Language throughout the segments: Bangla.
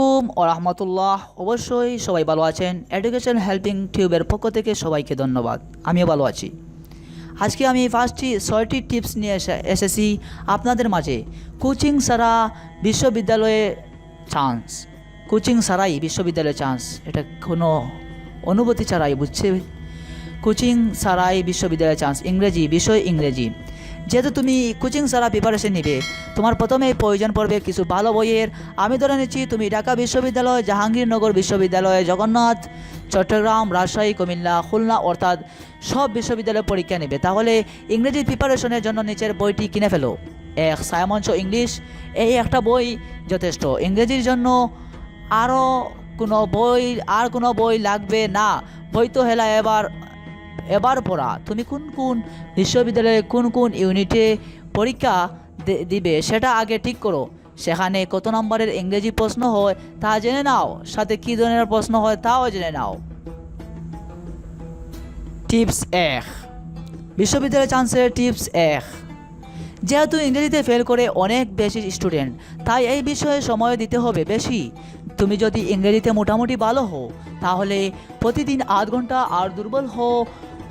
ও রহমতুল্লাহ। অবশ্যই সবাই ভালো আছেন। এডুকেশন হেল্পিং টিউবের পক্ষ থেকে সবাইকে ধন্যবাদ। আমিও ভালো আছি। আজকে আমি ফার্স্টটি ছয়টি টিপস নিয়ে এসে- এসেছি আপনাদের মাঝে। কোচিং ছাড়া বিশ্ববিদ্যালয়ে চান্স কোচিং ছাড়াই বিশ্ববিদ্যালয়ে চান্স এটা কোনো অনুভূতি ছাড়াই, বুঝছে? কোচিং ছাড়াই বিশ্ববিদ্যালয়ে চান্স ইংরেজি, বিষয় ইংরেজি। যেহেতু তুমি কোচিং ছাড়া প্রিপারেশন নিবে, তোমার প্রথমেই প্রয়োজন পড়বে কিছু ভালো বইয়ের। আমি ধরে নিচ্ছি তুমি ঢাকা বিশ্ববিদ্যালয়, জাহাঙ্গীরনগর বিশ্ববিদ্যালয়, জগন্নাথ, চট্টগ্রাম, রাজশাহী, কুমিল্লা, খুলনা, অর্থাৎ সব বিশ্ববিদ্যালয়ে পরীক্ষা নেবে। তাহলে ইংরেজি প্রিপারেশনের জন্য নিচের বইটি কিনে ফেলো। এক সায়মঞ্চ ইংলিশ। এই একটা বই যথেষ্ট। ইংরেজির জন্য আরও কোনো বই, আর কোনো বই লাগবে না। বই তো হেলা এবার এবার পড়া। তুমি কোন কোন বিশ্ববিদ্যালয়ে কোন কোন ইউনিটে পরীক্ষা দিবে সেটা আগে ঠিক করো। সেখানে কত নম্বরের ইংরেজি প্রশ্ন হয় তা জেনে নাও, সাথে কী ধরনের প্রশ্ন হয় তাও জেনে নাও। টিপস এক। বিশ্ববিদ্যালয় চান্সের টিপস এক। যেহেতু ইংরেজিতে ফেল করে অনেক বেশি স্টুডেন্ট তাই এই বিষয়ে সময় দিতে হবে বেশি। তুমি যদি ইংরেজিতে মোটামুটি ভালো হও, তাহলে প্রতিদিন আধ ঘণ্টা আর দুর্বল হও,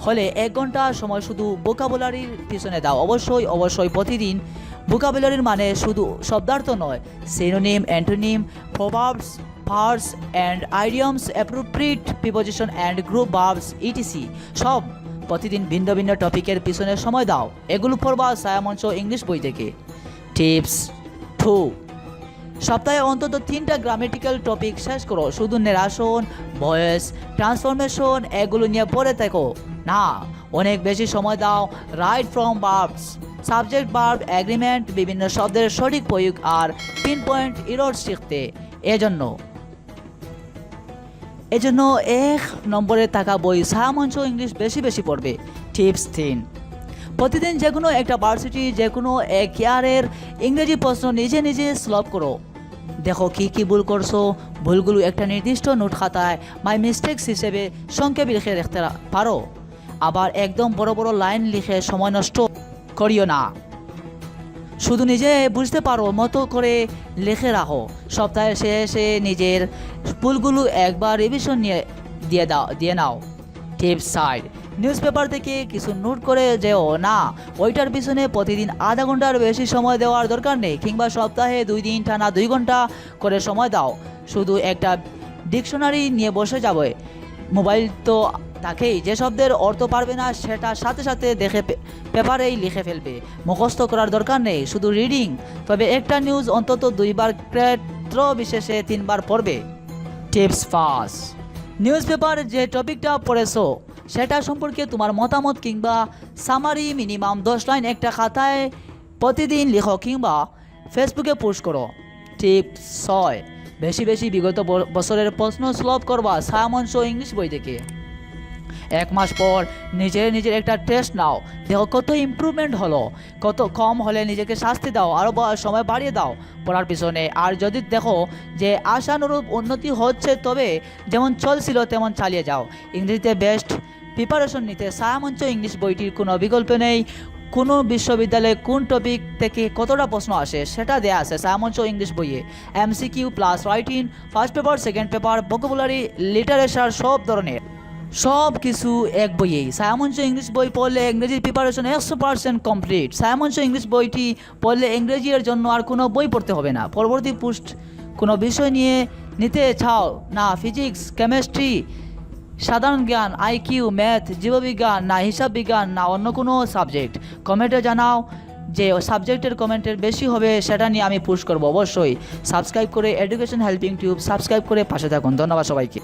হলে এক ঘণ্টা সময় শুধু বোকাবুলারির পিছনে দাও। অবশ্যই অবশ্যই প্রতিদিন বোকাবুলারির মানে শুধু শব্দার্থ নয় synonym antonym proverbs verbs and idioms appropriate preposition and group verbs etc সব প্রতিদিন ভিন্ন ভিন্ন টপিকের পিছনে সময় দাও। এগুলো পড়বা ছায়ামঞ্চ ইংলিশ বই থেকে। টিপস টু, সপ্তাহে অন্তত তিনটা গ্রামেটিক্যাল টপিক শেষ করো। শুধু নেরাশন ভয়েস ট্রান্সফরমেশন এগুলো নিয়ে পড়ে থাকো। না, অনেক বেশি সময় দাও। Right form verbs subject verb agreement বিভিন্ন শব্দের সঠিক প্রয়োগ আর পিন পয়েন্ট ইরোড শিখতে। এজন্য এজন্য এক নম্বরে থাকা বই সাহামঞ্চ ইংলিশ বেশি বেশি পড়বে। টিপস তিন। প্রতিদিন যে কোনো একটা ভার্সিটি যে কোনো এক ইয়ারের ইংরেজি প্রশ্ন নিজে নিজে সলভ করো। দেখো কি কি ভুল করছ। ভুলগুলো একটা নির্দিষ্ট নোট খাতায় মাই মিস্টেক্স হিসেবে সংক্ষেপে লিখে রাখতে পারো। আবার একদম বড় বড় লাইন লিখে সময় নষ্ট করিও না। শুধু নিজে বুঝতে পারো, মতো করে লিখে রাখো। সপ্তাহের শেষে নিজের ভুলগুলো একবার রিভিশন নিয়ে, দিয়ে দাও, দিয়ে নাও। টিপস সাইড নিউজ পেপার থেকে কিছু নোট করে যেও। না, ওইটার পিছনে প্রতিদিন আধা ঘণ্টার বেশি সময় দেওয়ার দরকার নেই, কিংবা সপ্তাহে দুই দিন টানা দুই ঘণ্টা করে সময় দাও। শুধু একটা ডিকশনারি নিয়ে বসে যাবে। মোবাইল তো তাকেই, যে শব্দের অর্থ পারবে না সেটা সাথে সাথে দেখে পেপারেই লিখে ফেলবে। মুখস্থ করার দরকার নেই, শুধু রিডিং তবে একটা নিউজ অন্তত দুইবার ক্ষেত্র বিশেষে তিনবার পড়বে। টিপস পাস নিউজ পেপার যে টপিকটা পড়েছো, সেটা সম্পর্কে তোমার মতামত কিংবা সামারি মিনিমাম দশ লাইন একটা খাতায় প্রতিদিন লিখো কিংবা ফেসবুকে পোস্ট করো। টিপস ছয়। বেশি বেশি বিগত বছরের প্রশ্ন সলভ করবা সায়ামঞ্চ ইংলিশ বই থেকে। এক মাস পর নিজের নিজের একটা টেস্ট নাও। দেখো কত ইমপ্রুভমেন্ট হলো। কত কম হলে নিজেকে শাস্তি দাও আরও সময় বাড়িয়ে দাও। পড়ার পিছনে আর যদি দেখো যে আশানুরূপ উন্নতি হচ্ছে তবে যেমন চলছিল তেমন চালিয়ে যাও। ইংরেজিতে বেস্ট প্রিপারেশন নিতে সায়ামঞ্চ ইংলিশ বইটির কোনো বিকল্প নেই। কোনো বিশ্ববিদ্যালয়ে কোন টপিক থেকে কতটা প্রশ্ন আসে সেটা দেয়া আছে সায়ামঞ্চ ইংলিশ বইয়ে। MCQ plus writing first paper second paper vocabulary literature সব ধরনের। সব কিছু এক বইয়েই। সায়ামঞ্চ ইংলিশ বই পড়লে ইংরেজির প্রিপারেশন একশো পার্সেন্ট কমপ্লিট সায়ামঞ্চ ইংলিশ বইটি পড়লে ইংরেজির জন্য আর কোনো বই পড়তে হবে না। পরবর্তী পুস্ট কোনো বিষয় নিয়ে নিতে চাও না ফিজিক্স কেমিস্ট্রি সাধারণ জ্ঞান আইকিউ ম্যাথ জীববিজ্ঞান না হিসাব বিজ্ঞান না অন্য কোনো সাবজেক্ট কমেন্টে জানাও যে সাবজেক্টের কমেন্টের বেশি হবে সেটা নিয়ে আমি পুশ করব অবশ্যই। সাবস্ক্রাইব করে এডুকেশন হেল্পিং টিউব সাবস্ক্রাইব করে পাশে থাকুন। ধন্যবাদ সবাইকে।